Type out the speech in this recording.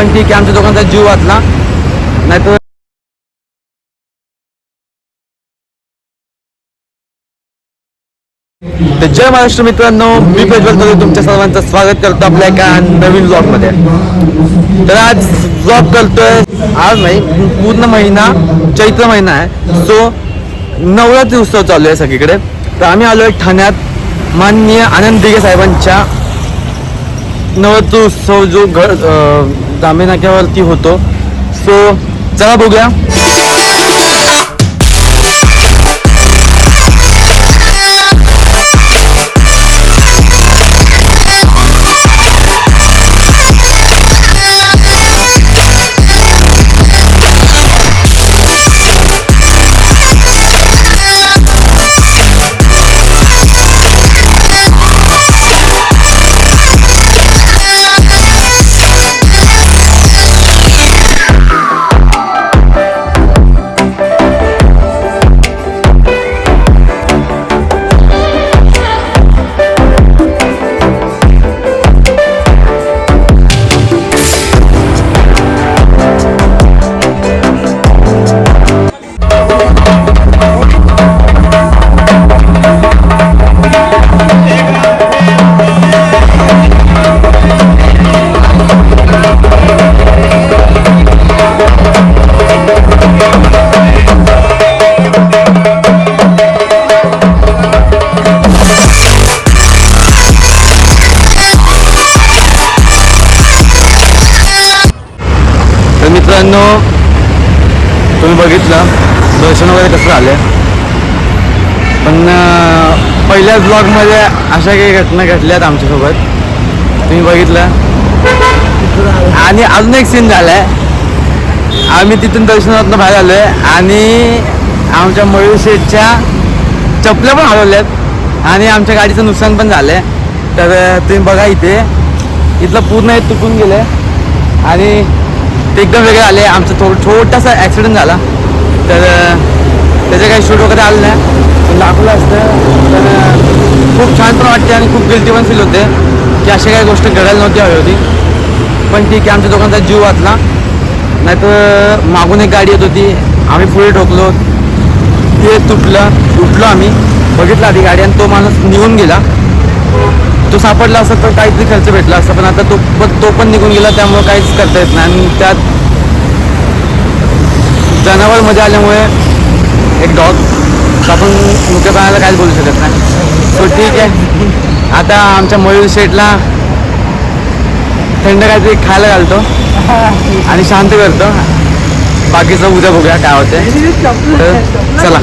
पण ठीक आहे आमच्या दोघांचा जीव वाचला. नाही तर तर जय महाराष्ट्र मित्रांनो मी प्रज्वल तुमच्या सर्वांचं स्वागत करतो आपल्या एका नवीन ब्लॉगमध्ये तर आज ब्लॉग करतोय आज नाही पूर्ण महिना चैत्र महिना आहे. सो नवरात्री उत्सव चालू आहे सगळीकडे. तर आम्ही आलो आहे ठाण्यात. माननीय आनंद दिघे साहेबांच्या नवरात्री उत्सव जो घड अं, नाक्यावरती होतो. सो चला बघूया. मित्रांनो तुम्ही बघितलं दर्शन वगैरे कसं झालं पण पहिल्याच ब्लॉगमध्ये अशा काही घटना घडल्यात आमच्यासोबत. तुम्ही बघितलं? आणि अजून एक सीन झालाय. आम्ही तिथून दर्शनातनं बाहेर आलो आहे आणि आमच्या मयूर शेठच्या चपल्या पण हरवल्यात आणि आमच्या गाडीचं नुकसान पण झालं आहे तर तुम्ही बघा इथे. इथलं पूर्ण हे तुटून गेलं आणि ते एकदम वेगळे आले. आमचा थोडं छोटासा ॲक्सिडेंट झाला. तर त्याचं काही शूट वगैरे आलं नाही. लागलं असतं. तर खूप छान पण वाटते आणि खूप गिल्टी पण फील होते. की अशी काही गोष्ट घडायला नव्हती हवी होती. पण ठीक आहे आमच्या दोघांचा जीव वाचला. नाहीतर मागून एक गाडी येत होती. आम्ही पुढे ठोकलो ते तुटलं. तुटलो आम्ही. बघितलं आधी गाडी आणि तो माणूस निघून गेला. तो सापडला असता तर काहीतरी खर्च भेटला असता पण आता तो पण तो पण निघून गेला त्यामुळे काहीच करता येत नाही. आणि त्यात जनावर मजा आल्यामुळे एक डॉग आपण मुख्य पाण्याला काहीच बोलू शकत नाही. सो ठीक आहे. आता आमच्या मयूर शेटला थंड काहीतरी खायला घालतो आणि शांत करतो. बाकीचं उद्या बघूया काय होते तर चला.